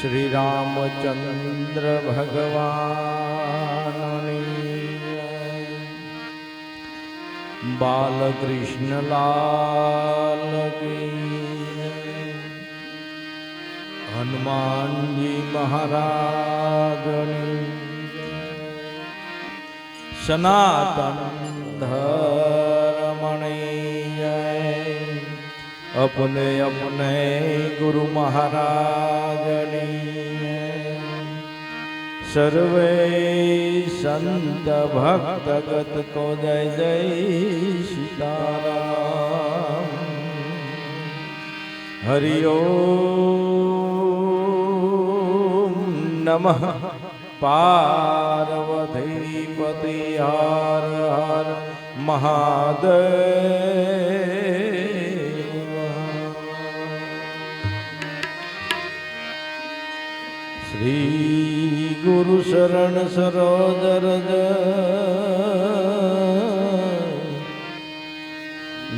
श्री रामचंद्र भगवान। बालकृष्ण लाल हनुमान जी महाराज सनातन धर्म अपने अपने गुरु महाराजनी। सर्वे संत भक्त गत को जय जय सीताराम। हरिओ नमः। पार्वती पति हर हर महादेव। શ્રી ગુરુ શરણ સરોદર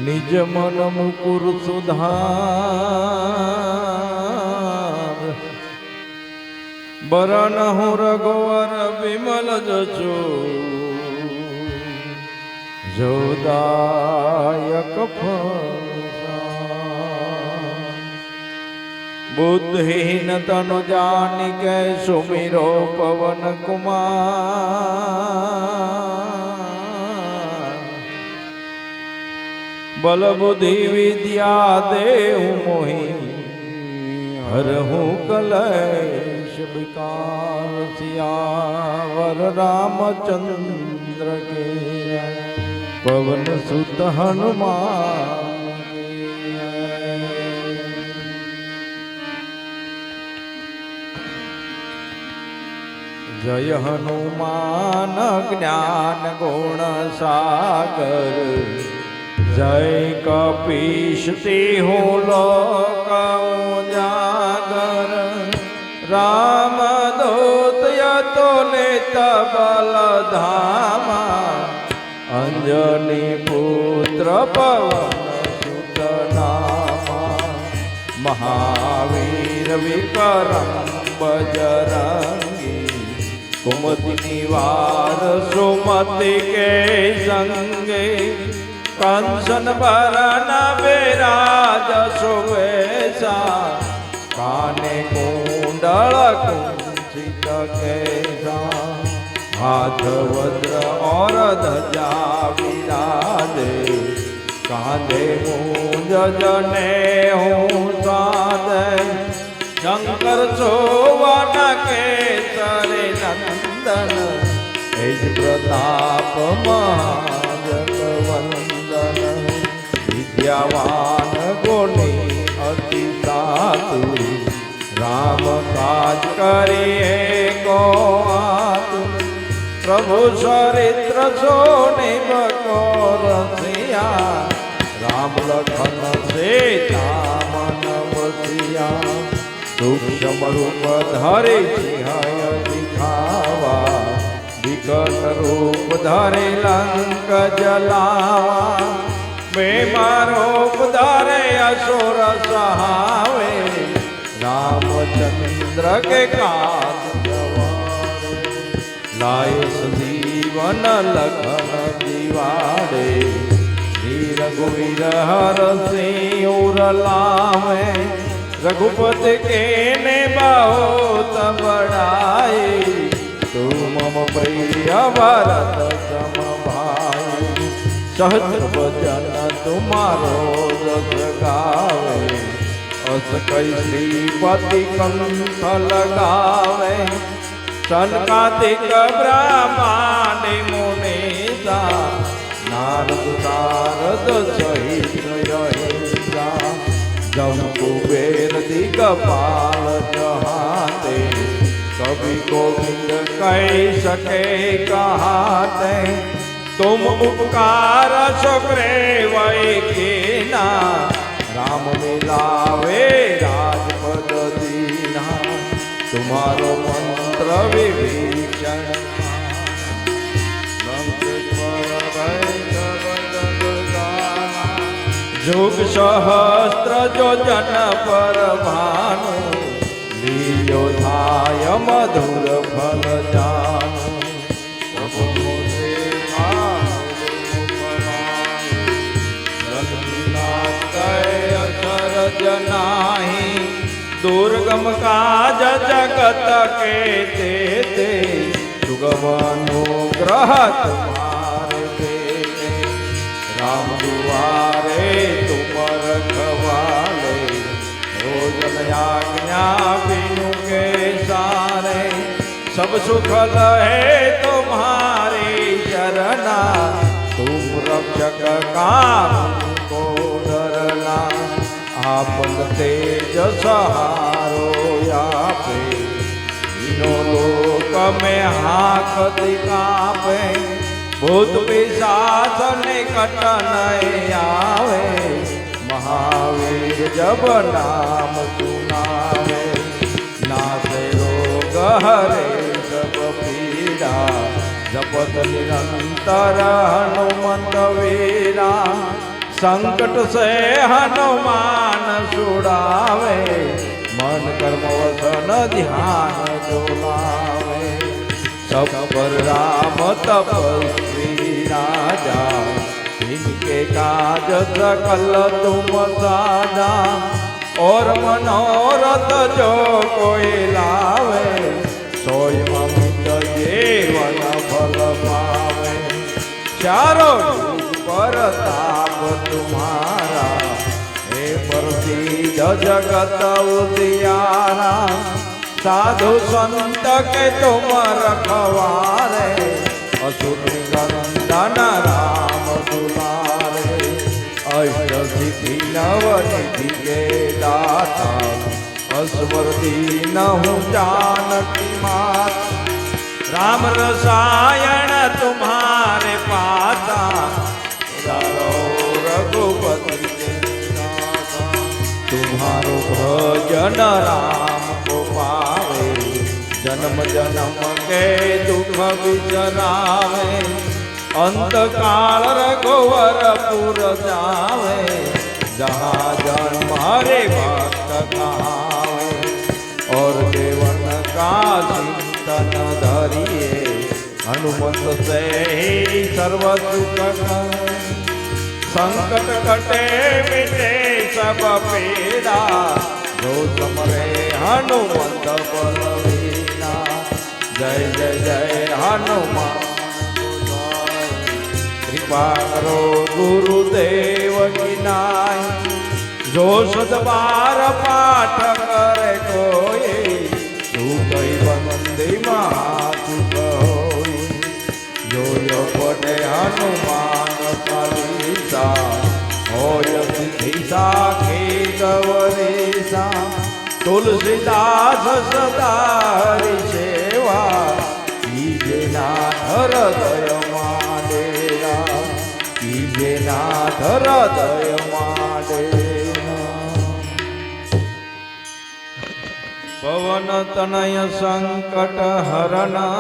નિજ મન મુકુર સુધાર. બરણ હું રઘુવર વિમલ જજો જોદાયક ફળ बुद्धिहीन तनु जानिके सुमिरो पवन कुमार बल बुद्धि विद्या देव मोहि, हर हूँ कलेश विकार सियावर रामचंद्र के जय। पवन सुत हनुमान के જય હનુમાન જ્ઞાન ગુણ સાગર. જય કપીશતી હું લોક જાગર. રામ દૂત યતો ને તબલ ધામા અંજની પુત્ર પવન સુતનામા મહાવીર વિકરમ બજરંગ कुमति निवार सुमति के संगे कंसन भरन विराज सुवेशा। काने कुंडल कुंचित केशा हाथ वज्र और ध्वजा विराजे। कांधे मूंज जने हूँ सादे शंकर सोवन के सरे નિજ પ્રતાપ મહાજગવંદન વિદ્યાવાન ગોની અતિ સાતુ રામ કાજ કરે કો પ્રભુ ચરિત્ર સોને બકોર સિયા રામ લખન સીતા મન વસિયા રૂપ ધરે સિંહ દિખાવા. रूप धरे लंक जलावा बेमार रूप धरे असुर सहावे। रामचंद्र के काज जवारे लाय संजीवन लखन दीवारे। वीर गुवीर हर सिंह लावे। रघुपति के ने बहुत तू પ્રિય ભરત સમભાઈ સહજ વચન તુમારો રસ ગાવે અસ કઈ શ્રીપતિ કંઠ લગાવે સનકાતિક બ્રહ્માંડ મુનિતા નારદ નારદ સહિત અહિંસા જમ કુબેર દિગપાલ જહ कवि गोविंद कह सके कहा तुम उपकार छोकरे वे के ना राम मिलावे राजपद दीना। तुम्हारो मंत्र विभीषण। जुग सहस्त्र जो जन पर भानु। લીયો થાય મધુર ફલ જાન. જનાહી દુર્ગમ કાજ જગત કે તે સુગમનો ગ્રહ सुख लहे तुम्हारी शरणा तुम रक्षक काम को डरना। आप तेज सहारो यापे। नो लोक में हाथ दिखावे भूत पिशाच निकट नहीं आवे। महावीर जब नाम सुनावे। नासे रोग हरे पीड़ा जपत निरंतर हनुमंत वीरा संकट से हनुमान छुड़ावे मन कर्म वसन ध्यान डोलावे सब पर राम तपस्वी राजा इनके काज सकल तुम साजा और मनोरथ जो कोई लावे पर ताप तुम्हारा। हे प्रसिद्ध जगत उदियारा साधु संत के तुम रखवारे असुर राम दुलारे। अष्ट सिद्धि के दाता असवर दीन हूँ जानकी माता। राम रसायन तुम्हारे भजन राम को जन्म जन्म के दुख बिचरावे अंत काल रघुवर पुर जावे हरे भक्त कहावे और देवन का चिंतन धरिए, हनुमत से ही सर्व संकट कटे मिटे सब पीड़ा जो समरे हनुमत बलवीरा जय जय जय हनुमान कृपा करो गुरुदेव की नाय जो सदबार पाठ करे कोई तू कई बंदे महासुख होई जो यो पटे हनुमान સવરી સા તુલસીદાસ સદારી સેવા. કીજેના હૃદય માડેરા. કીજેના હૃદય માડેરા. પવન તનય સંકટ હરણા.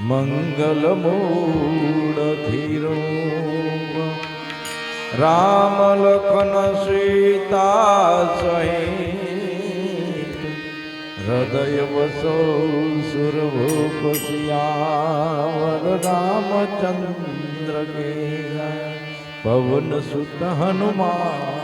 મંગલમૂળ ધીરો. રામ લખન સીતા સહિત હૃદય વસો સુરભૂપ સિયાવર રામચંદ્ર કે પવન સુત હનુમાન